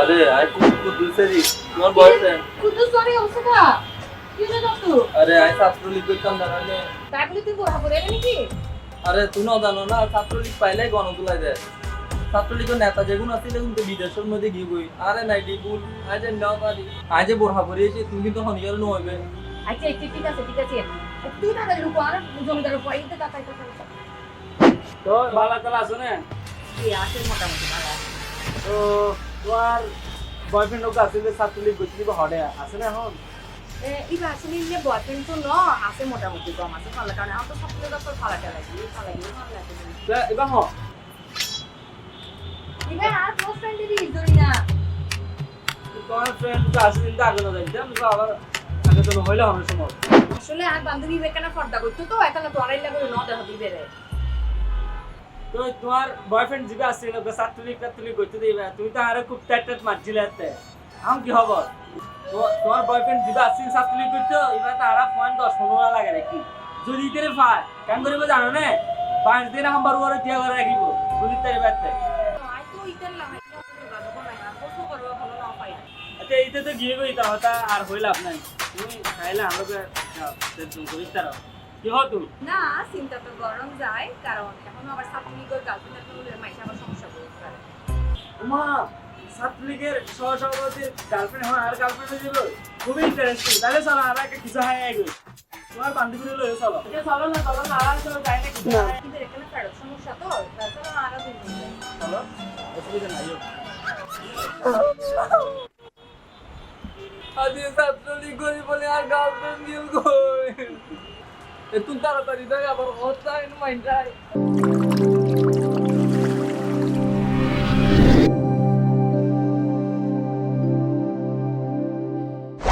আরে আই কুদুসেরি তোমার বয়ফ্রেন্ড কুদুসরি ওসকা কি রে ডক্টর আরে আই ছাত্র লীগ করতাম না মানে তাই বলে তুই বড়া করে নাকি? আরে তুই না জানো না ছাত্র লীগ পাইলে গণতুলাই দেয়। ছাত্রলীগের নেতা যেগুলো আছে কিন্তু বিদেশের মধ্যে গিয়ে বই। আরে নাই ডিবুল আজ না পারি। আজ বড়া পড়িয়েছি তুমি কিন্তু হনিয়ার নইবে আচ্ছা আচ্ছা ঠিক আছে ঠিক আছে। আচ্ছা, তুই না লুকো আর জমিদার উপর এইতে তাকাই তো ভালো তাহলে আসো না? কি আছে মোটামুটি ভালো তো তোমার বয়ফ্রেন্ড ওকে আসলে ছাত্রলীগ করতে দিব হরে আছে না এখন? ইবা আসলে ইলে বয়ফ্রেন্ড তো ন আছে মোটামুটি কম আছে ভালো কারণে আমার তো সবথেকে দরকার ফালাটা লাগে ভালো লাগে এবার হ। ইবা আর ক্লোজ ফ্রেন্ড দিবি ধরি না তোমার ফ্রেন্ড তো আসলে কিন্তু আগে না যাইতে আমি তো আবার আগে তো হইলে হবে সময় আসলে আর বান্ধবী বেকানা ফর্দা করতো তো একালা তো আড়াই লাগে ন দেহ দিবে রে তো তোমার বয়ফ্রেন্ড জিবে আসছিল ছাত্রলীগ ছাত্রলীগ করতে দিবে তুমি তো আরে খুব ট্যাট ট্যাট মারছিলে এখন কি হব তো- তোমার বয়ফ্রেন্ড জিবে আসছিল ছাত্রলীগ করতে এবার তো আরা পয়েন্ট দশ পনেরো লাগে নাকি যদি ইতেরে ফায় কেন করিব জানো না পাঁচ দিন আমার উপরে দিয়া করে রাখিব বুঝি তাই বাড়তে তো আচ্ছা এইতে তো গিয়ে গই তাহলে আর হই লাভ নাই। তুমি খাইলে আমাকে টেনশন করিস তার কি না চিন্তা তো গরম যায় কারণ এখন আবার ছাত্রলীগের গার্লফ্রেন্ড হলে মাইসে আবার সমস্যা করতে পারে। উমা ছাত্রলীগের সহসভাপতির গার্লফ্রেন্ড হয় আর গার্লফ্রেন্ড হয়ে যাবে খুবই ইন্টারেস্টিং তাহলে চলো আর একটা কিছু হয় এগোই তোমার বান্ধবী লয়ে চলো। এটা চলো না চলো না আর চলো যাই না কিছু কিন্তু এখানে ফেরত সমস্যা তো তাছাড়া আরও দিন চলো অসুবিধা নাই হোক। ছাত্রলীগ করি বলে আর গার্লফ্রেন্ড গিল কই? এ তুমি তাড়াতাড়ি দেয় আবার হতাই মাইন্ডাই